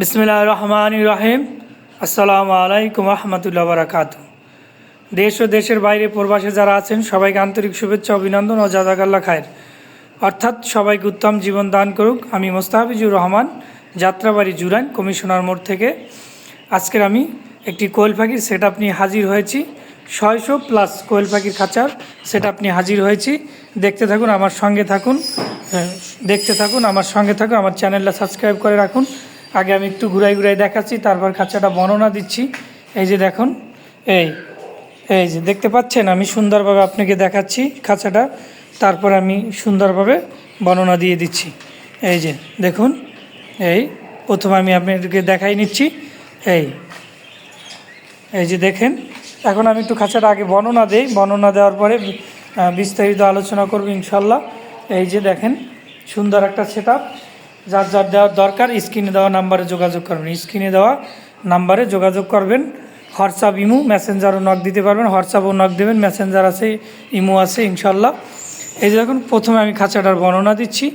বিসমিল্লাহ রহমান রহিম। আসসালামু আলাইকুম রহমতুল্লাহ বারাকাত দেশ ও দেশের বাইরে প্রবাসে যারা আছেন, সবাইকে আন্তরিক শুভেচ্ছা, অভিনন্দন ও জাজাকাল্লা খায়ের। অর্থাৎ সবাইকে উত্তম জীবন দান করুক। আমি মোস্তাহাফিজুর রহমান, যাত্রাবাড়ি জুরাইন, কমিশনার মোড় থেকে। আজকের আমি একটি কোয়েল পাখির সেট আপ নিয়ে হাজির হয়েছি। ছয়শো প্লাস কোয়েল পাখির খাঁচার সেট আপ নিয়ে হাজির হয়েছি। দেখতে থাকুন, আমার সঙ্গে থাকুন দেখতে থাকুন, আমার সঙ্গে থাকুন, আমার চ্যানেলটা সাবস্ক্রাইব করে রাখুন। আগে আমি একটু ঘুরাই ঘুরাই দেখাচ্ছি, তারপর খাঁচাটা বর্ণনা দিচ্ছি। এই যে দেখুন, এই এই যে দেখতে পাচ্ছেন, আমি সুন্দরভাবে আপনাকে দেখাচ্ছি খাঁচাটা, তারপর আমি সুন্দরভাবে বর্ণনা দিয়ে দিচ্ছি। এই যে দেখুন, এই, প্রথমে আমি আপনাদেরকে দেখাই নিচ্ছি। এই এই যে দেখেন, এখন আমি একটু খাঁচাটা আগে বর্ণনা দেই। বর্ণনা দেওয়ার পরে বিস্তারিত আলোচনা করব ইনশাল্লাহ। এই যে দেখেন, সুন্দর একটা সেট যার যার দেওয়ার দরকার, স্ক্রিনে দেওয়া নাম্বারে যোগাযোগ করবেন। স্ক্রিনে দেওয়া নাম্বারে যোগাযোগ করবেন। হোয়াটসঅ্যাপ, ইমু, মেসেঞ্জারও নক দিতে পারবেন। হোয়াটসঅ্যাপও নক দেবেন। মেসেঞ্জার আছে, ইমু আছে ইনশাল্লাহ এই যে দেখুন, প্রথমে আমি খাঁচাটার বর্ণনা দিচ্ছি।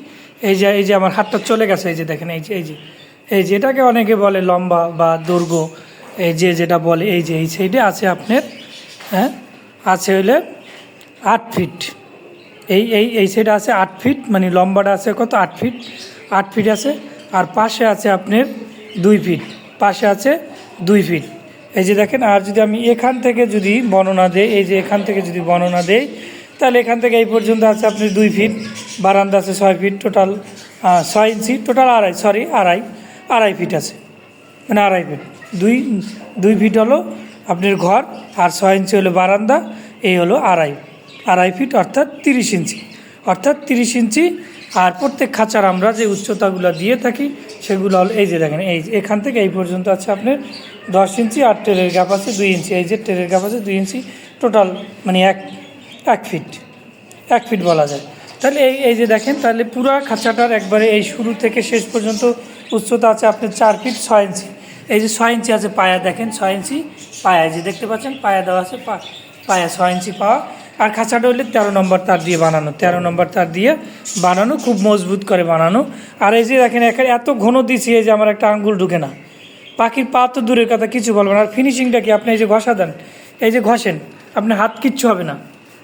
এই যে এই যে আমার হাতটা চলে গেছে, এই যে দেখেন, এই যে এই যে এই যে, এটাকে অনেকে বলে লম্বা বা দৈর্ঘ্য। এই যে, যেটা বলে, এই যে, এই সাইডে আছে আপনার হ্যাঁ আছে হলে আট ফিট। এই এই এই সাইডে আছে আট ফিট মানে লম্বাটা আছে কত? আট ফিট। আট ফিট আছে আর পাশে আছে আপনার দুই ফিট পাশে আছে দুই ফিট এই যে দেখেন, আর যদি আমি এখান থেকে যদি বর্ণনা দেই, এই যে এখান থেকে যদি বর্ণনা দেই, তাহলে এখান থেকে এই পর্যন্ত আছে আপনার দুই ফিট বারান্দা আছে ছয় ফিট টোটাল ছয় ইঞ্চি টোটাল আড়াই সরি আড়াই আড়াই ফিট আছে। মানে আড়াই ফিট দুই দুই ফিট হলো আপনার ঘর আর ছয় ইঞ্চি হলো বারান্দা, এই হলো আড়াই। আড়াই ফিট অর্থাৎ তিরিশ ইঞ্চি অর্থাৎ তিরিশ ইঞ্চি আর প্রত্যেক খাঁচার আমরা যে উচ্চতাগুলো দিয়ে থাকি, সেগুলো হল এই যে দেখেন, এই এখান থেকে এই পর্যন্ত আছে আপনার দশ ইঞ্চি আর টেরের গ্যাপ আছে দুই ইঞ্চি। এই যে টেরের গ্যাপ আছে দুই ইঞ্চি টোটাল মানে এক এক ফিট এক ফিট বলা যায়। তাহলে এই এই যে দেখেন, তাহলে পুরো খাঁচাটার একবারে এই শুরু থেকে শেষ পর্যন্ত উচ্চতা আছে আপনার চার ফিট ছয় ইঞ্চি। এই যে ছয় ইঞ্চি আছে পায়া, দেখেন ছয় ইঞ্চি পায়া যে দেখতে পাচ্ছেন, পায়া দেওয়া আছে পায়া, ছয় ইঞ্চি পাওয়া। আর খাঁচাটা হলে তেরো নম্বর তার দিয়ে বানানো তেরো নম্বর তার দিয়ে বানানো খুব মজবুত করে বানানো আর এই যে দেখেন এখানে এত ঘন দিছি এই যে আমার একটা আঙ্গুল ঢুকে না পাখির পা তো দূরের কথা কিছু বলবেন আর ফিনিশিংটা কি আপনি এই যে ঘষা দেন এই যে ঘষেন আপনার হাত কিচ্ছু হবে না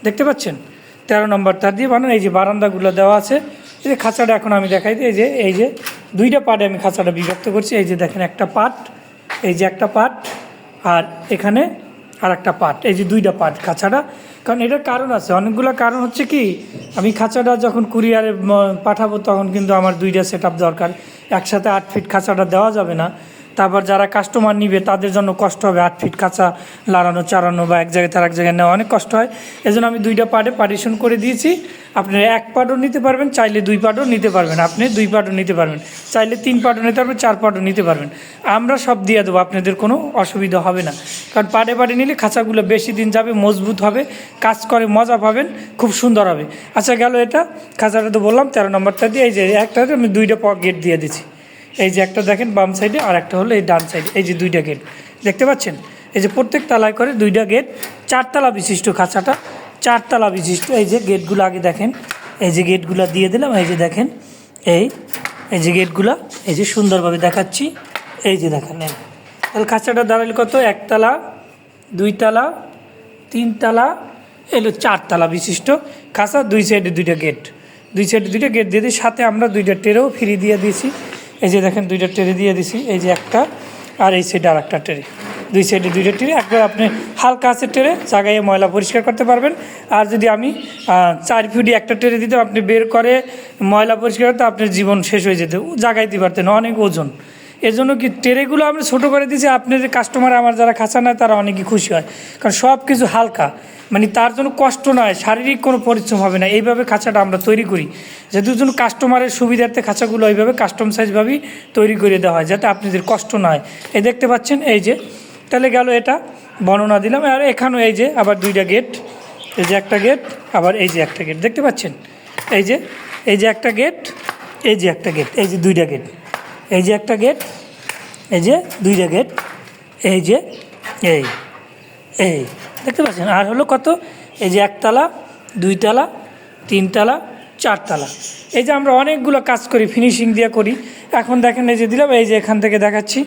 দেখতে পাচ্ছেন তেরো নম্বর তার দিয়ে বানান এই যে বারান্দাগুলো দেওয়া আছে এই যে খাঁচাটা এখন আমি দেখাই দিই এই যে এই যে দুইটা পার্টে আমি খাঁচাটা বিভক্ত করছি এই যে দেখেন একটা পার্ট এই যে একটা পার্ট আর এখানে আর একটা পার্ট এই যে দুইটা পার্ট খাঁচাটা কারণ এটার কারণ আছে। অনেকগুলো কারণ হচ্ছে কি, আমি খাঁচাটা যখন কুরিয়ারে পাঠাবো তখন কিন্তু আমার দুইটা সেট দরকার। একসাথে আট ফিট খাঁচাটা দেওয়া যাবে না। তারপর যারা কাস্টমার নিবে, তাদের জন্য কষ্ট হবে। আট ফিট কাঁচা, লাড়ানো চারানো বা এক জায়গায় তার এক জায়গায় নেওয়া অনেক কষ্ট হয়। এই জন্য আমি দুইটা পার্টে পার্টিশন করে দিয়েছি। আপনি এক পার্টও নিতে পারবেন, চাইলে দুই পার্টও নিতে পারবেন। আপনি দুই পার্টও নিতে পারবেন। চাইলে তিন পার্টও নিতে পারবেন, চার পার্টও নিতে পারবেন। আমরা সব দিয়ে দেবো, আপনাদের কোনো অসুবিধা হবে না। কারণ পার্টে পার্টে নিলে খাঁচাগুলো বেশি দিন যাবে, মজবুত হবে, কাজ করে মজা পাবেন, খুব সুন্দর হবে। আচ্ছা গেল এটা। খাঁচাটা তো বললাম, তেরো নম্বরটা দিয়ে এই যে একটাতে আমি দুইটা গেট দিয়ে দিচ্ছি। এই যে একটা দেখেন বাম সাইডে আর একটা হলো এই ডান সাইডে, এই যে দুইটা গেট। দেখতে পাচ্ছেন? এই যে প্রত্যেক তালায় করে দুইটা গেট, চারতলা বিশিষ্ট খাঁচাটা, চারতলা বিশিষ্ট, এই যে গেটগুলো আগে দেখেন, এই যে গেটগুলো দিয়ে দিলাম, এই যে দেখেন, এই এই যে গেটগুলো, এই যে সুন্দরভাবে দেখাচ্ছি, এই যে দেখেন তাহলে খাঁচাটা দাঁড়ালে কত? একতলা, দুইতলা, তিনতলা এলো চারতলা বিশিষ্ট খাঁচা, দুই সাইডে দুইটা গেট। দুই সাইডে দুইটা গেট দিয়ে দিই সাথে আমরা দুইটা টেরেও ফ্রি দিয়ে দিয়েছি। এই যে দেখেন দুইটা টেরে দিয়ে দিছি, এই যে একটা আর এই সাইডে আর একটা টেরে। দুই সাইডে দুইটা টেরে, একবার আপনি হালকা আছে টেরে জায়গায় ময়লা পরিষ্কার করতে পারবেন। আর যদি আমি চার ফুটি একটা টেরে দিতে আপনি বের করে ময়লা পরিষ্কার করতে আপনার জীবন শেষ হয়ে যেত জায়গায় দিতে পারতেন অনেক ওজন। এর জন্য কি ট্রেগুলো আমরা ছোটো করে দিয়েছি যে কাস্টমার আমার যারা খাঁচা নেয় তারা অনেকই খুশি হয়। কারণ সব কিছু হালকা। মানে তার জন্য কষ্ট নয়, শারীরিক কোনো পরিশ্রম হবে না। এইভাবে খাঁচাটা আমরা তৈরি করি। যেহেতু দুজন কাস্টমারের সুবিধার্থে খাঁচাগুলো এইভাবে কাস্টম সাইজভাবেই তৈরি করে দেওয়া হয়, যাতে আপনাদের কষ্ট না হয় এই দেখতে পাচ্ছেন, এই যে, তাহলে গেল এটা, বর্ণনা দিলাম। আর এখানেও এই যে, আবার দুইটা গেট এই যে একটা গেট আবার এই যে একটা গেট দেখতে পাচ্ছেন? এই যে এই যে একটা গেট এই যে একটা গেট এই যে দুইটা গেট এই যে একটা গেট এই যে দুইটা গেট এই যে, এই এই। দেখতে পাচ্ছেন? আর হলো কত? এই যে একতলা, দুইতলা, তিনতলা, চারতলা। এই যে আমরা অনেকগুলো কাজ করি ফিনিশিং দিয়ে করি। এখন দেখেন এই যে দিলাম, এই যে এখান থেকে দেখাচ্ছি।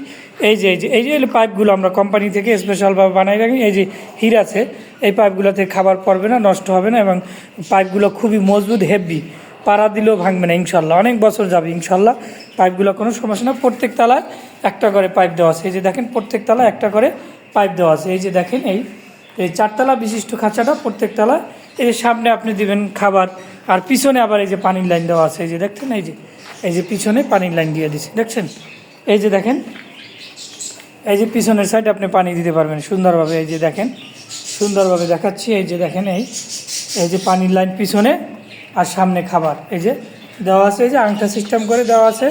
এই যে এই যে এই যে পাইপগুলো আমরা কোম্পানি থেকে স্পেশালভাবে বানাই রাখি। এই যে হির আছে, এই পাইপগুলোতে খাবার পড়বে না, নষ্ট হবে না এবং পাইপগুলো খুবই মজবুত হেভি পাড়া দিলেও ভাঙবে না ইনশাল্লাহ অনেক বছর যাবে ইনশাল্লাহ পাইপগুলো কোনো সমস্যা না। প্রত্যেক তালায় একটা করে পাইপ দেওয়া আছে। এই যে দেখেন, প্রত্যেক তালায় একটা করে পাইপ দেওয়া আছে। এই যে দেখেন, এই এই চারতলা বিশিষ্ট খাঁচাটা প্রত্যেক তলায় যে সামনে আপনি দিবেন খাবার আর পিছনে আবার এই যে পানির লাইন দেওয়া আছে এই যে দেখছেন এই যে এই যে পিছনে পানির লাইন দিয়ে দিচ্ছে দেখছেন এই যে দেখেন এই যে পিছনের সাইড আপনি পানি দিতে পারবেন সুন্দরভাবে এই যে দেখেন সুন্দরভাবে দেখাচ্ছি এই যে দেখেন এই এই যে পানির লাইন পিছনে আর সামনে খাবার এই যে দেওয়া আছে এই যে আংটা সিস্টেম করে দেওয়া আছে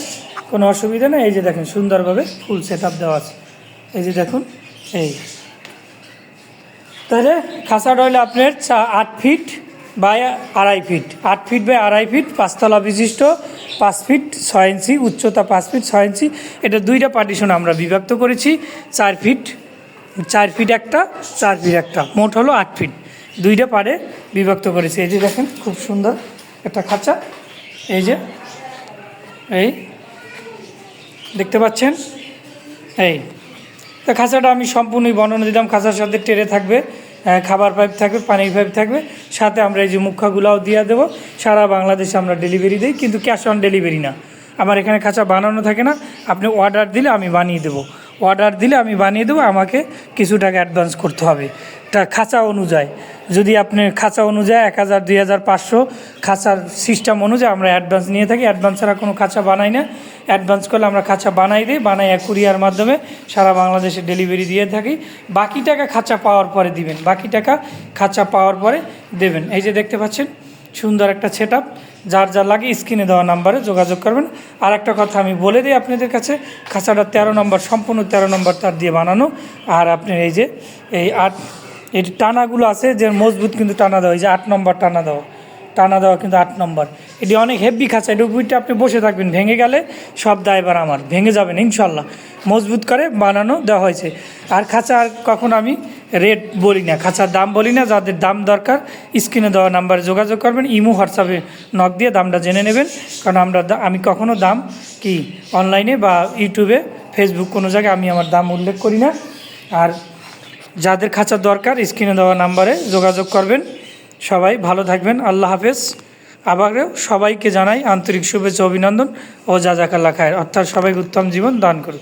কোনো অসুবিধা নেই এই যে দেখেন সুন্দরভাবে ফুল সেট দেওয়া আছে এই যে দেখুন এই তাহলে খাঁচাটা হলে আপনার আট ফিট বাই আড়াই ফিট। আট ফিট বাই আড়াই ফিট, পাঁচতলা বিশিষ্ট, পাঁচ ফিট ছয় ইঞ্চি, উচ্চতা পাঁচ ফিট ছয় ইঞ্চি। এটা দুইটা পার্টিশন আমরা বিভক্ত করেছি, চার ফিট চার ফিট একটা, চার ফিট একটা, মোট হলো আট ফিট। দুইটা পারে বিভক্ত করেছি। এই যে দেখেন, খুব সুন্দর একটা খাঁচা। এই যে, এই, দেখতে পাচ্ছেন? এই তো খাঁচাটা আমি সম্পূর্ণই বর্ণনা দিলাম। খাঁচার সাথে টেরে থাকবে খাবার পাইপ থাকবে, পানির পাইপ থাকবে। সাথে আমরা এই যে মুখাগুলাও দিয়ে দেবো। সারা বাংলাদেশে আমরা ডেলিভারি দিই, কিন্তু ক্যাশ অন ডেলিভারি না। আমার এখানে খাঁচা বানানো থাকে না। আপনি অর্ডার দিলে আমি বানিয়ে দেবো। অর্ডার দিলে আমি বানিয়ে দেবো, আমাকে কিছু টাকা অ্যাডভান্স করতে হবে। তা খাঁচা অনুযায়ী, যদি আপনি খাঁচা অনুযায়ী এক হাজার, দুই হাজার, পাঁচশো খাঁচার সিস্টেম অনুযায়ী আমরা অ্যাডভান্স নিয়ে থাকি। অ্যাডভান্স ছাড়া কোনো খাঁচা বানাই না। অ্যাডভান্স করলে আমরা খাঁচা বানাই দিই, বানাই কুরিয়ার মাধ্যমে সারা বাংলাদেশে ডেলিভারি দিয়ে থাকি। বাকি টাকা খাঁচা পাওয়ার পরে দিবেন। বাকি টাকা খাঁচা পাওয়ার পরে দেবেন। এই যে দেখতে পাচ্ছেন, সুন্দর একটা সেট যার যার লাগে স্ক্রিনে দেওয়া নাম্বারে যোগাযোগ করবেন। আর একটা কথা আমি বলে দিই আপনাদের কাছে খাঁচাটা তেরো নম্বর, সম্পূর্ণ তেরো নম্বর তার দিয়ে বানানো। আর আপনি এই যে, এই আট, এই টানাগুলো আছে, যে মজবুত কিন্তু টানা দেওয়া, এই যে আট নম্বর টানা দেওয়া। টানা দেওয়া কিন্তু আট নম্বর। এটি অনেক হেভি খাঁচা এটি উপরটা আপনি বসে থাকবেন। ভেঙে গেলে সব দায়বার আমার। ভেঙে যাবেন, ইনশাল্লাহ। মজবুত করে বানানো দেওয়া হয়েছে। আর খাঁচা আর কখন আমি রেট বলি না খাঁচার দাম বলি না, যাদের দাম দরকার, স্ক্রিনে দেওয়া নাম্বারে যোগাযোগ করবেন, ইমো, হোয়াটসঅ্যাপে নক দিয়ে দামটা জেনে নেবেন। কারণ আমরা আমি কখনো দাম কি অনলাইনে বা ইউটিউবে, ফেসবুক কোনো জায়গায় আমি আমার দাম উল্লেখ করি না। আর যাদের খাঁচার দরকার, স্ক্রিনে দেওয়া নাম্বারে যোগাযোগ করবেন। সবাই ভালো থাকবেন, আল্লাহ হাফেজ। আবারও সবাইকে জানাই আন্তরিক শুভেচ্ছা, অভিনন্দন ও যা যাকাল্লা খায়ের। অর্থাৎ সবাইকে উত্তম জীবন দান করুন।